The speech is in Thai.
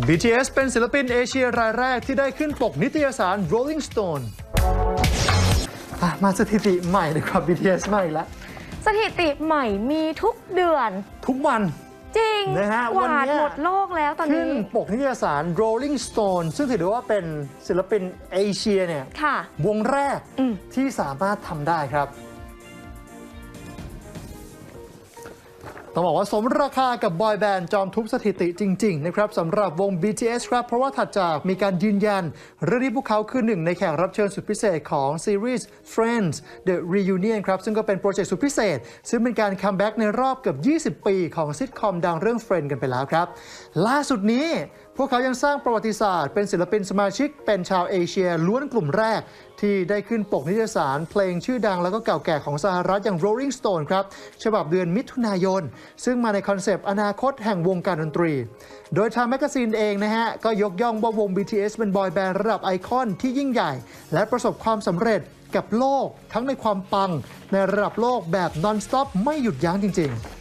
BTS เป็นศิลปินเอเชียรายแรกที่ได้ขึ้นปกนิตยสาร Rolling Stone อะมาสถิติใหม่เลยครับ BTS ใหม่ละสถิติใหม่มีทุกเดือน ทุกวัน จริงนะฮะกวันวาดเนี้ย หมดโลกแล้วตอนขึ้นนี้ปกนิตยสาร Rolling Stone ซึ่งถือได้ว่าเป็นศิลปินเอเชียเนี่ย ค่ะ วงแรกอืม ที่สามารถทำได้ครับ ต้องบอกว่าสมราคากับบอยแบนด์จอมทุบสถิติจริง ๆ นะครับสำหรับวง BTS ครับ เพราะว่าถัดจากมีการยืนยันเรื่องที่พวกเขาคือหนึ่งในแขกรับเชิญสุดพิเศษของซีรีส์ Friends The Reunion ครับ ซึ่งก็เป็นโปรเจกต์สุดพิเศษ ซึ่งเป็นการคัมแบ็กในรอบเกือบ 20 ปี ของซิทคอมดังเรื่อง Friends กันไปแล้วครับ ล่าสุดนี้พวกเขายังสร้างประวัติศาสตร์ เป็นศิลปินสมาชิก เป็นชาวเอเชียล้วนกลุ่มแรก ที่ได้ขึ้นปกนิตยสาร เพลงชื่อดังแล้วก็เก่าแก่ของสหรัฐอย่าง Rolling Stone ครับ ฉบับเดือนมิถุนายน ซึ่งมาในคอนเซปต์อนาคตแห่งวงการดนตรี โดยทางแมกกาซีนเองนะฮะ ก็ยกย่องว่าวง BTS เป็นบอยแบนด์ระดับไอคอนที่ยิ่งใหญ่ และประสบความสำเร็จกับโลกทั้งในความปังในระดับโลกแบบ non-stop ไม่หยุดยั้งจริง ๆ